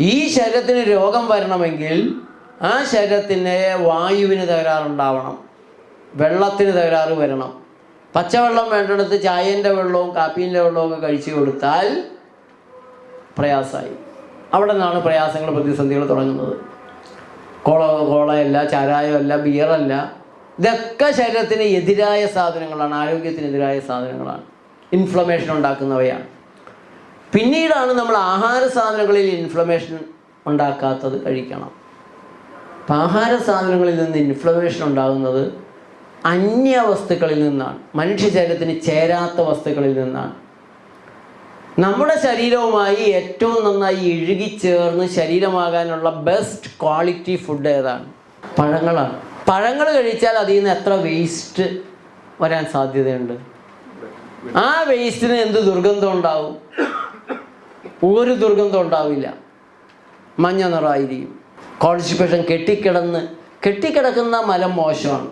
ഈ ശരീരത്തിന് രോഗം വരണമെങ്കിൽ ആ ശരീരത്തിന് വായുവിന് തകരാറുണ്ടാവണം. വെള്ളത്തിന് തകരാറ് വരണം. പച്ചവെള്ളം വേണ്ടടുത്ത് ചായന്റെ വെള്ളവും കാപ്പീന്റെ വെള്ളവും ഒക്കെ കഴിച്ചു കൊടുത്താൽ പ്രയാസമായി. അവിടെ നിന്നാണ് പ്രയാസങ്ങൾ പ്രതിസന്ധികൾ തുടങ്ങുന്നത്. കോള കോളയല്ല ചാരായമല്ല ബിയറല്ല ഇതൊക്കെ ശരീരത്തിന് എതിരായ സാധനങ്ങളാണ് ആരോഗ്യത്തിനെതിരായ സാധനങ്ങളാണ്. ഇൻഫ്ലമേഷൻ ഉണ്ടാക്കുന്നവയാണ്. പിന്നീടാണ് നമ്മൾ ആഹാര സാധനങ്ങളിൽ ഇൻഫ്ലമേഷൻ ഉണ്ടാക്കാത്തത് കഴിക്കണം. അപ്പം ആഹാര സാധനങ്ങളിൽ നിന്ന് ഇൻഫ്ലമേഷൻ ഉണ്ടാകുന്നത് അന്യ വസ്തുക്കളിൽ നിന്നാണ്. മനുഷ്യ ശരീരത്തിന് ചേരാത്ത വസ്തുക്കളിൽ നിന്നാണ്. നമ്മുടെ ശരീരവുമായി ഏറ്റവും നന്നായി ഇഴുകി ചേർന്ന് ശരീരമാകാനുള്ള ബെസ്റ്റ് ക്വാളിറ്റി ഫുഡ് ഏതാണ്? പഴങ്ങളാണ്. പഴങ്ങൾ കഴിച്ചാൽ അതിൽ നിന്ന് എത്ര വേസ്റ്റ് വരാൻ സാധ്യതയുണ്ട്? ആ വേസ്റ്റിന് എന്ത് ദുർഗന്ധം ഉണ്ടാവും? ഒരു ദുർഗന്ധം ഉണ്ടാവില്ല. മഞ്ഞ നിറമായിരിക്കും കോൺസ്റ്റിപ്പേഷൻ കെട്ടിക്കിടന്ന് കെട്ടിക്കിടക്കുന്ന മലം മോശമാണ്.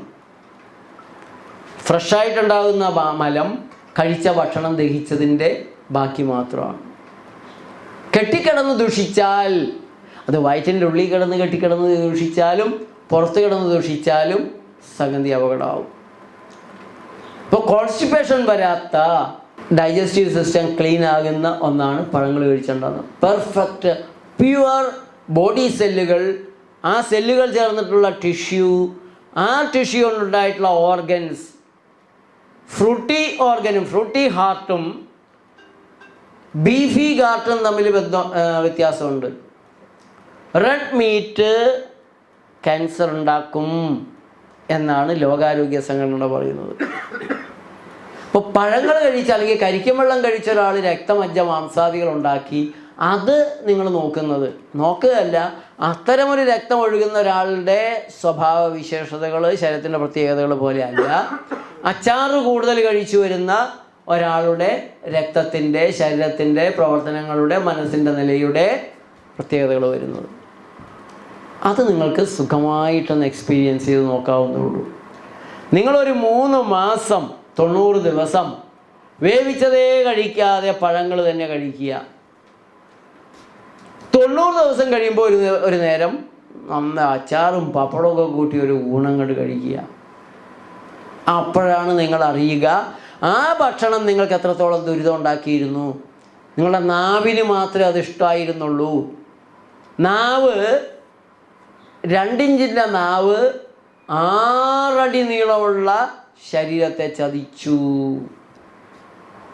ഫ്രഷായിട്ടുണ്ടാകുന്ന മലം കഴിച്ച ഭക്ഷണം ദഹിച്ചതിന്റെ ബാക്കി മാത്രമാണ്. കെട്ടിക്കിടന്ന് ദുഷിച്ചാൽ അത് വയറ്റിന്റെ ഉള്ളിൽ കിടന്ന് കെട്ടിക്കിടന്ന് ദൂഷിച്ചാലും പുറത്ത് കിടന്ന് ദൂഷിച്ചാലും സംഗതി അപകടമാവും. ഇപ്പോൾ കോൺസ്റ്റിപ്പേഷൻ വരാത്ത ഡൈജസ്റ്റീവ് സിസ്റ്റം ക്ലീൻ ആകുന്ന ഒന്നാണ് പഴങ്ങൾ കഴിച്ചുണ്ടാകുന്നത് പെർഫെക്റ്റ് പ്യുവർ ബോഡി സെല്ലുകൾ ആ സെല്ലുകൾ ചേർന്നിട്ടുള്ള ടിഷ്യൂ ആ ടിഷ്യൂ കൊണ്ടുണ്ടായിട്ടുള്ള ഓർഗൻസ് ഫ്രൂട്ടി ഓർഗനും ഫ്രൂട്ടി ഹാർട്ടും ബീഫി ഗാർട്ടും തമ്മിൽ വ്യത്യാസമുണ്ട്. റെഡ് മീറ്റ് ക്യാൻസർ ഉണ്ടാക്കും എന്നാണ് ലോകാരോഗ്യ സംഘടന പറയുന്നത്. ഇപ്പോൾ പഴങ്ങൾ കഴിച്ച അല്ലെങ്കിൽ കരിക്കും വെള്ളം കഴിച്ച ഒരാൾ രക്തമജ്ജ മാംസാദികൾ ഉണ്ടാക്കി അത് നിങ്ങൾ നോക്കുന്നത്. നോക്കുകയല്ല അത്തരമൊരു രക്തം ഒഴുകുന്ന ഒരാളുടെ സ്വഭാവ വിശേഷതകൾ ശരീരത്തിന്റെ പ്രത്യേകതകൾ പോലെയല്ല. അച്ചാറ് കൂടുതൽ കഴിച്ചു വരുന്ന ഒരാളുടെ രക്തത്തിന്റെ ശരീരത്തിന്റെ പ്രവർത്തനങ്ങളുടെ മനസ്സിന്റെ നിലയുടെ പ്രത്യേകതകൾ വരുന്നത്. അത് നിങ്ങൾക്ക് സുഖമായിട്ടൊന്ന് എക്സ്പീരിയൻസ് ചെയ്ത് നോക്കാവുന്നേ ഉള്ളൂ. നിങ്ങളൊരു മൂന്ന് മാസം തൊണ്ണൂറ് ദിവസം വേവിച്ചതേ കഴിക്കാതെ പഴങ്ങൾ തന്നെ കഴിക്കുക. തൊണ്ണൂറ് ദിവസം കഴിയുമ്പോൾ ഒരു ഒരു നേരം നന്ന അച്ചാറും പപ്പടവും കൂട്ടി ഒരു ഊണം കണ്ട് കഴിക്കുക. അപ്പോഴാണ് നിങ്ങൾ അറിയുക ആ ഭക്ഷണം നിങ്ങൾക്ക് എത്രത്തോളം ദുരിതം ഉണ്ടാക്കിയിരുന്നു. നിങ്ങളുടെ നാവിന് മാത്രമേ അത് ഇഷ്ടമായിരുന്നുള്ളൂ നാവ് രണ്ടിഞ്ചിന്റെ നാവ് ആറടി നീളമുള്ള ശരീരത്തെ ചതിച്ചു.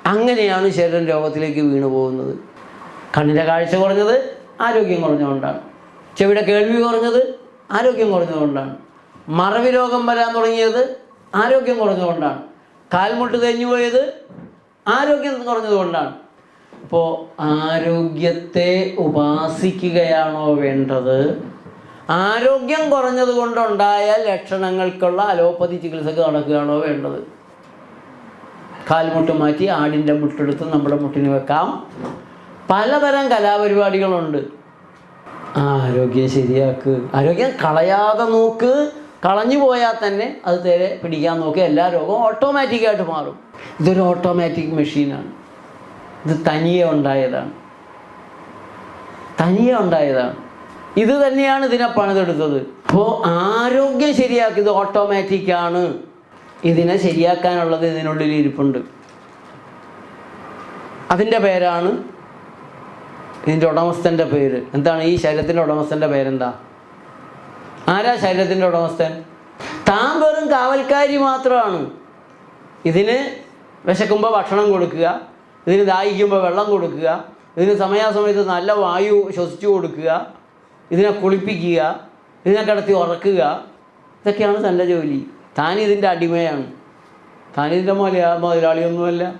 അങ്ങനെയാണ് ശരീരം രോഗത്തിലേക്ക് വീണു പോകുന്നത്. കണ്ണിന്റെ കാഴ്ച കുറഞ്ഞത് ആരോഗ്യം കുറഞ്ഞുകൊണ്ടാണ്. ചെവിയുടെ കേൾവി കുറഞ്ഞത് ആരോഗ്യം കുറഞ്ഞതുകൊണ്ടാണ് മറവി രോഗം വരാൻ തുടങ്ങിയത് ആരോഗ്യം കുറഞ്ഞുകൊണ്ടാണ്. കാൽമുട്ട് തേഞ്ഞു പോയത് ആരോഗ്യം കുറഞ്ഞതുകൊണ്ടാണ് അപ്പോൾ ആരോഗ്യത്തെ ഉപാസിക്കുകയാണോ വേണ്ടത്? ആരോഗ്യം കുറഞ്ഞത് കൊണ്ടുണ്ടായ ലക്ഷണങ്ങൾക്കുള്ള അലോപ്പതി ചികിത്സക്ക് നടക്കുകയാണോ വേണ്ടത്? കാൽമുട്ട് മാറ്റി ആടിന്റെ മുട്ടെടുത്ത് നമ്മുടെ മുട്ടിന് വെക്കാം. പലതരം കലാപരിപാടികളുണ്ട്. ആരോഗ്യം ശരിയാക്ക്. ആരോഗ്യം കളയാതെ നോക്ക്. കളഞ്ഞു പോയാൽ തന്നെ അത് തേരെ പിടിക്കാൻ നോക്കി. എല്ലാ രോഗവും ഓട്ടോമാറ്റിക്കായിട്ട് മാറും. ഇതൊരു ഓട്ടോമാറ്റിക് മെഷീനാണ്. ഇത് തനിയെ ഉണ്ടായതാണ്. തനിയെ ഉണ്ടായതാണ്. ഇത് തന്നെയാണ് ഇതിനെ പണിതെടുത്തത് അപ്പോൾ ആരോഗ്യം ശരിയാക്കിയത് ഓട്ടോമാറ്റിക്കാണ് ഇതിനെ ശരിയാക്കാനുള്ളത് ഇതിനുള്ളിൽ ഇരിപ്പുണ്ട്. അതിന്റെ പേരാണ് ഇതിന്റെ ഉടമസ്ഥന്റെ പേര്. എന്താണ് ഈ ശരീരത്തിന്റെ ഉടമസ്ഥന്റെ പേരെന്താ? ആരാ ശരീരത്തിന്റെ ഉടമസ്ഥൻ? താൻ വെറും കാവൽക്കാരി മാത്രമാണ് ഇതിന് വിശക്കുമ്പോൾ ഭക്ഷണം കൊടുക്കുക ഇതിന് ദാഹിക്കുമ്പോൾ വെള്ളം കൊടുക്കുക ഇതിന് സമയാസമയത്ത് നല്ല വായു ശ്വസിച്ചു കൊടുക്കുക ഇതിനെ കുളിപ്പിക്കുക ഇതിനെ കിടത്തി ഉറക്കുക ഇതൊക്കെയാണ് തന്റെ ജോലി. താൻ ഇതിന്റെ അടിമയാണ്. താൻ ഇതിന്റെ മുതലാ മുതലാളിയൊന്നുമല്ല.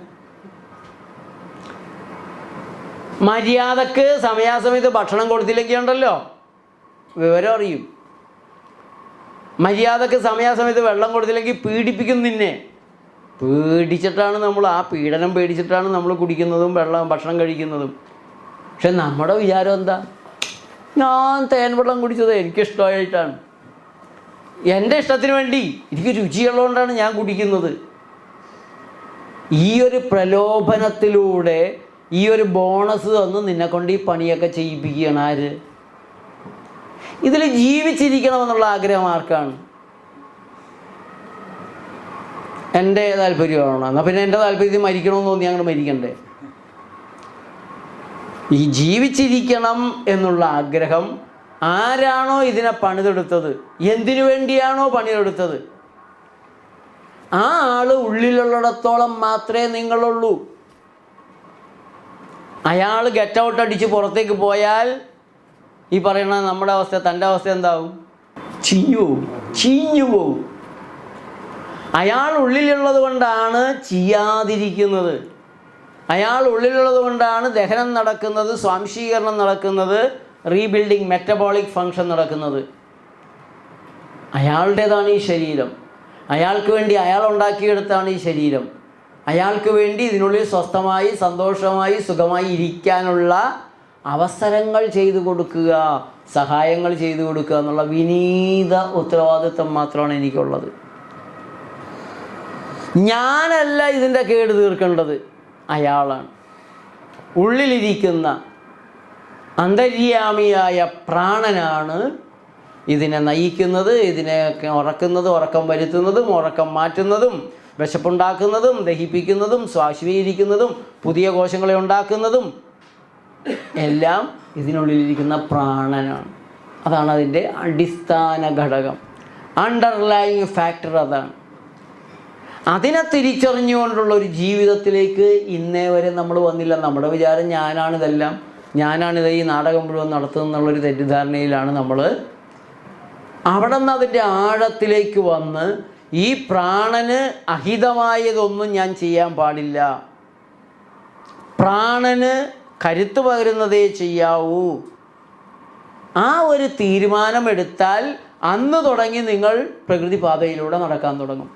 മര്യാദയ്ക്ക് സമയാസമയത്ത് ഭക്ഷണം കൊടുത്തില്ലെങ്കിൽ ഉണ്ടല്ലോ? വിവരം അറിയും. മര്യാദയ്ക്ക് സമയാസമയത്ത് വെള്ളം കൊടുത്തില്ലെങ്കിൽ പീഡിപ്പിക്കും നിന്നെ. പേടിച്ചിട്ടാണ് നമ്മൾ ആ പീഡനം പേടിച്ചിട്ടാണ് നമ്മൾ കുടിക്കുന്നതും വെള്ളം ഭക്ഷണം കഴിക്കുന്നതും. പക്ഷെ നമ്മുടെ വിചാരം എന്താ? ഞാൻ തേൻ വെള്ളം കുടിച്ചത് എനിക്കിഷ്ടമായിട്ടാണ്. എന്റെ ഇഷ്ടത്തിന് വേണ്ടി എനിക്ക് രുചിയുള്ളതുകൊണ്ടാണ് ഞാൻ കുടിക്കുന്നത്. ഈ ഒരു പ്രലോഭനത്തിലൂടെ ഈ ഒരു ബോണസ് തന്ന് നിന്നെ കൊണ്ട് ഈ പണിയൊക്കെ ചെയ്യിപ്പിക്കുകയാണ് ആര്? ഇതിൽ ജീവിച്ചിരിക്കണമെന്നുള്ള ആഗ്രഹം ആർക്കാണ്? എന്റെ താല്പര്യമാണോ? എന്നാൽ പിന്നെ എന്റെ താല്പര്യത്തിൽ മരിക്കണമെന്ന് തോന്നി അങ്ങനെ മരിക്കണ്ടേ? ഈ ജീവിച്ചിരിക്കണം എന്നുള്ള ആഗ്രഹം ആരാണോ ഇതിനെ പണിതെടുത്തത്? എന്തിനു വേണ്ടിയാണോ പണിതെടുത്തത്? ആ ആൾ ഉള്ളിലുള്ളിടത്തോളം മാത്രമേ നിങ്ങളുള്ളൂ. അയാൾ ഗെറ്റ് ഔട്ട് അടിച്ച് പുറത്തേക്ക് പോയാൽ ഈ പറയുന്ന നമ്മുടെ അവസ്ഥ തന്റെ അവസ്ഥ എന്താവും? ചീഞ്ഞു പോവും. ചീഞ്ഞു പോവും. അയാൾ ഉള്ളിലുള്ളത് കൊണ്ടാണ് ചെയ്യാതിരിക്കുന്നത്. അയാൾ ഉള്ളിലുള്ളത് കൊണ്ടാണ് ദഹനം നടക്കുന്നത് സ്വാംശീകരണം നടക്കുന്നത് റീബിൽഡിംഗ് മെറ്റബോളിക് ഫങ്ഷൻ നടക്കുന്നത്. അയാളുടേതാണ് ഈ ശരീരം. അയാൾക്ക് വേണ്ടി അയാൾ ഉണ്ടാക്കിയെടുത്താണ് ഈ ശരീരം. അയാൾക്ക് വേണ്ടി ഇതിനുള്ളിൽ സ്വസ്ഥമായി സന്തോഷമായി സുഖമായി ഇരിക്കാനുള്ള അവസരങ്ങൾ ചെയ്തു കൊടുക്കുക സഹായങ്ങൾ ചെയ്തു കൊടുക്കുക എന്നുള്ള വിനീത ഉത്തരവാദിത്വം മാത്രമാണ് എനിക്കുള്ളത്. ഞാനല്ല ഇതിന്റെ കേട് തീർക്കേണ്ടത്. അയാളാണ്. ഉള്ളിലിരിക്കുന്ന അന്തര്യാമിയായ പ്രാണനാണ് ഇതിനെ നയിക്കുന്നത് ഇതിനെ ഉറക്കുന്നതും ഉറക്കം വരുത്തുന്നതും ഉറക്കം മാറ്റുന്നതും വിശപ്പുണ്ടാക്കുന്നതും ദഹിപ്പിക്കുന്നതും സ്വാശ്വീകരിക്കുന്നതും പുതിയ കോശങ്ങളെ ഉണ്ടാക്കുന്നതും എല്ലാം ഇതിനുള്ളിലിരിക്കുന്ന പ്രാണനാണ്. അതാണ് അതിന്റെ അടിസ്ഥാന ഘടകം. അണ്ടർലൈങ് ഫാക്ടർ അതാണ്. അതിനെ തിരിച്ചറിഞ്ഞുകൊണ്ടുള്ള ഒരു ജീവിതത്തിലേക്ക് ഇന്നേ വരെ നമ്മൾ വന്നില്ല. നമ്മുടെ വിചാരം ഞാനാണിതെല്ലാം ഞാനാണിത് ഈ നാടകം മുഴുവൻ നടത്തുന്നുള്ളൊരു തെറ്റിദ്ധാരണയിലാണ് നമ്മൾ അവിടെ നിന്ന് അതിന്റെ ആഴത്തിലേക്ക് വന്ന് ഈ പ്രാണന് അഹിതമായതൊന്നും ഞാൻ ചെയ്യാൻ പാടില്ല. പ്രാണന് കരുത്ത് പകരുന്നതേ ചെയ്യാവൂ. ആ ഒരു തീരുമാനമെടുത്താൽ അന്ന് തുടങ്ങി നിങ്ങൾ പ്രകൃതി പാതയിലൂടെ നടക്കാൻ തുടങ്ങും.